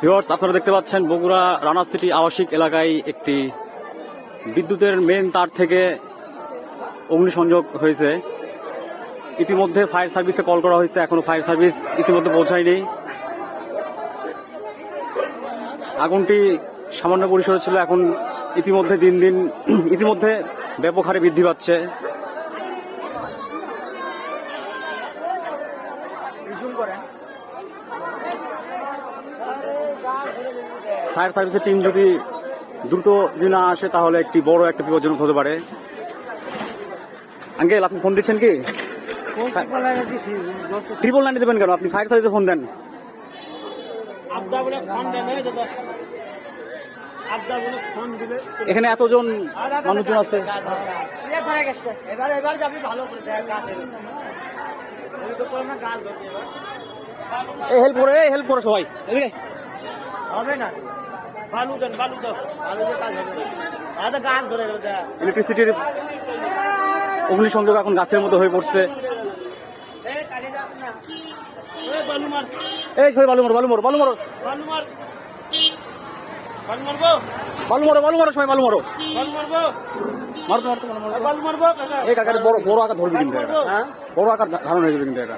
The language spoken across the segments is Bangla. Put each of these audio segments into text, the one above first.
ভিউয়ার্স আপনারা দেখতে পাচ্ছেন বগুড়া রানা সিটি আবাসিক এলাকায় একটি বিদ্যুতের মেন তার থেকে অগ্নিসংযোগ হয়েছে। ইতিমধ্যে ফায়ার সার্ভিসে কল করা হয়েছে, এখনও ফায়ার সার্ভিস ইতিমধ্যে পৌঁছায়নি। আগুনটি সামান্য পরিসরে ছিল, এখন ইতিমধ্যে দিন দিন, ইতিমধ্যে ব্যাপক হারে বৃদ্ধি পাচ্ছে। ফায়ার সার্ভিসের টিম যদি দ্রুত যদি না আসে, তাহলে একটি বড় একটা বিপজ্জনক হতে পারে। আঙ্কেল, আপনি ফোন দিচ্ছেন কি? ট্রিপল নাইনে দেবেন কেন? আপনি ফায়ার সার্ভিসে ফোন দেন। এখানে এতজন মানুষজন আছে। হেল্প করে হেল্প করে সবাই। হবে না। বালু দেন বালু দাও বালু দিয়ে কাজ হবে না গাছ ধরে গেল ইলেকট্রিসিটির অগ্নিসংযোগ এখন গাছের মতো হয়ে পড়ছে। এই সবাই বালু মারো। বালু মারো বালু মারো বালু মার। বালু মারবো? বালু মারো বালু মারো সবাই বালু মারো। বালু মারবো? মারো তো, মারো তো, মারো, মারো। বালু মারবো? এই কাকার বড় বড় আকার ধরবে কিন্তু এটা। হ্যাঁ? বড় আকার ধারণ হয়ে যাবে কিন্তু এটা।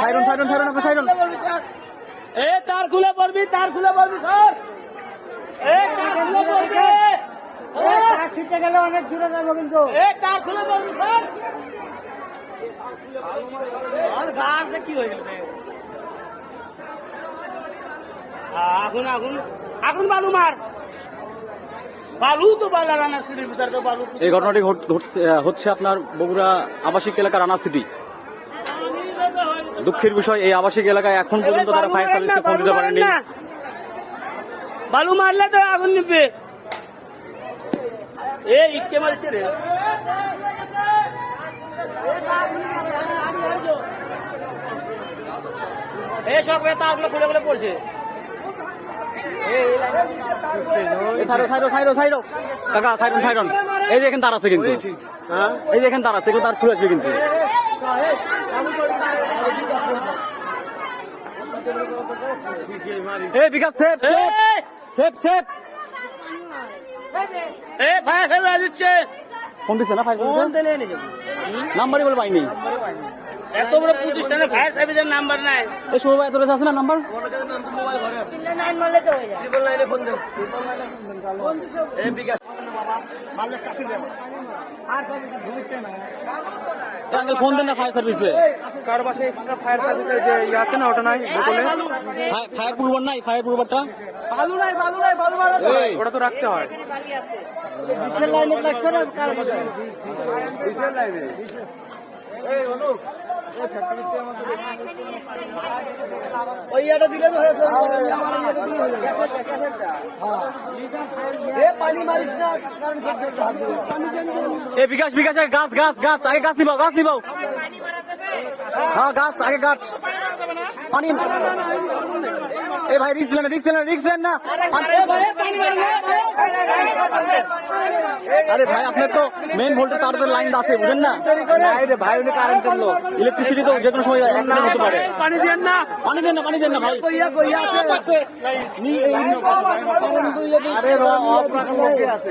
সাইরন সাইরন সাইরন আপনি সাইরন। এ তার খুলে পড়বি তার খুলে পড়বি স্যার এ তার খুলে পড়বি। এ তার ছিটে গেলে অনেক দূরে যাব কিন্তু। এ তার খুলে পড়বি স্যার আর গাছ কি হয়ে গেল আগুন আগুন। আগুন বালু মার। বালু তো বালা রানা সিঁড়ির ভিতরে তো বালু এই ঘটনাটি ঘটছে হচ্ছে আপনার বগুড়া আবাসিক এলাকা রানা সিটি দুঃখের বিষয় এই আবাসিক এলাকায় এখন পর্যন্ত তারা ফায়ার সার্ভিসকে ফোন দিতে পারেনি বালু মারলে তো আগুন নিবে এ ইটকে মারছে রে। এ সব তারগুলো খুলে খুলে পড়ছে। কাকা সাইরন সাইরন এই যে এখানে তার আছে কিন্তু। হ্যাঁ? এই যে এখানে তার আছে এগুলো তার আসবে কিন্তু। এই Bikash safe safe. Safe phone দিচ্ছে না ফায়ার নাম্বারই বলে পাইনি। এত বড় প্রতিষ্ঠানে ফায়ার সার্ভিসের নাম্বার নাই। এই শুভ ভাই তোর আছে না নাম্বার আঙ্কেল ফোন দেন না ফায়ার সার্ভিসে কার বাসে এক্সট্রা ফায়ার সার্ভিসের যে ইয়ে আছে না ওটা নাই বোতলে ফায়ার প্রুভার নাই ফায়ার প্রুভারটা বালু নাই বালু নাই বালু ওটা তো রাখতে হয়। লাইনে লাগছে না? কার বাসে এ বিকাশ বিকাশ গাছ গাছ গাছ আগে গাছ নিবাও গাছ নিবাও। হ্যাঁ গাছ আগে গাছ। পানি এ ভাই রিক্স নেন রিক্স নেন রিক্স নেন না। আরে ভাই আপনার তো মেইন ভোল্টেজ তার লাইন আছে বুঝেন না? রে ভাই উনি কারেন্ট আনলো ইলেকট্রিসিটি তো যে কোনো সময় অ্যাক্সিডেন্ট হতে পারে। পানি দেন না। পানি দেন না পানি দেন না ভাই। নি- এই- আরে র অফ রাখার মধ্যে আছে।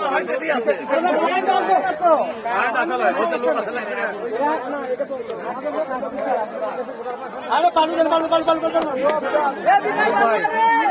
ভাই পানি হাত দিস না পানি।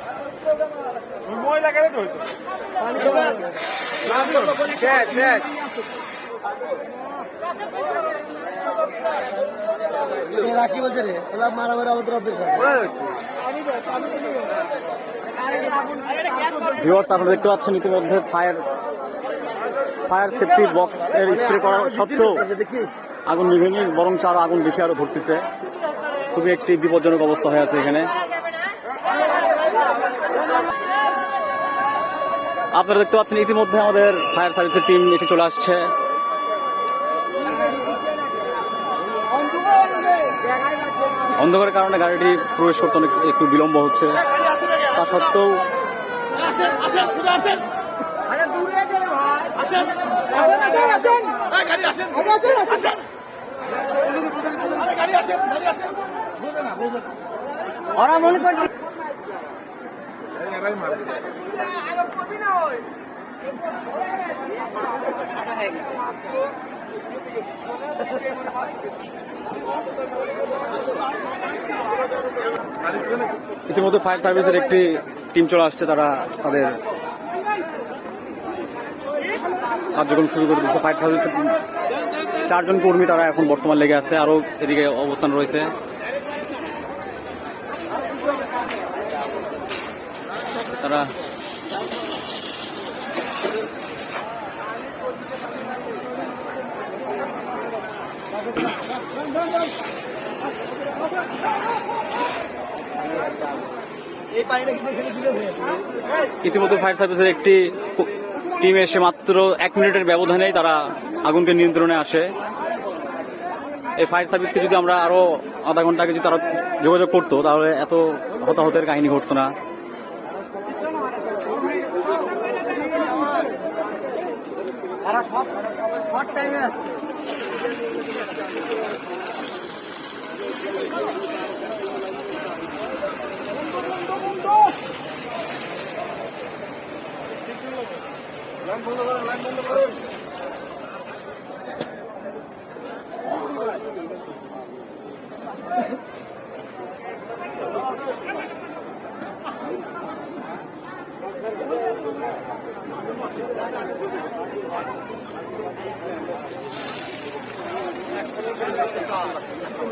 রাখি বলছে রে এলা মারামারি আমাদের ভিউয়ার্স আপনারা দেখতে পাচ্ছেন ইতিমধ্যে ফায়ার ফায়ার সেফটি বক্স এর স্প্রে করা সত্ত্বেও আগুন বিভিন্ন বরং আরও আগুন বেশি আরও ভরতেছে। খুবই একটি বিপজ্জনক অবস্থা হয়ে আছে এখানে। আপনারা দেখতে পাচ্ছেন ইতিমধ্যে আমাদের ফায়ার সার্ভিসের টিম এটি চলে আসছে অন্ধকারের কারণে গাড়িটি প্রবেশ করতে অনেক একটু বিলম্ব হচ্ছে তা সত্ত্বেও মনে ইতিমধ্যে ফায়ার সার্ভিসের একটি টিম চলে আসছে, তারা তাদের কার্যক্রম শুরু করে দিচ্ছে ফায়ার সার্ভিসের চারজন কর্মী তারা এখন বর্তমান লেগে আছে আরও এদিকে অবস্থান রয়েছে। তারা ইতিমধ্যে ফায়ার সার্ভিসের একটি টিম এসে মাত্র এক মিনিটের ব্যবধানেই তারা আগুনকে নিয়ন্ত্রণে আসে। এই ফায়ার সার্ভিসকে যদি আমরা আরও আধা ঘণ্টা আগে যদি তারা যোগাযোগ করতো, তাহলে এত হতাহতের কাহিনী ঘটতো না। লাইন বন্ধ করুন লাইন বন্ধ করুন Hey!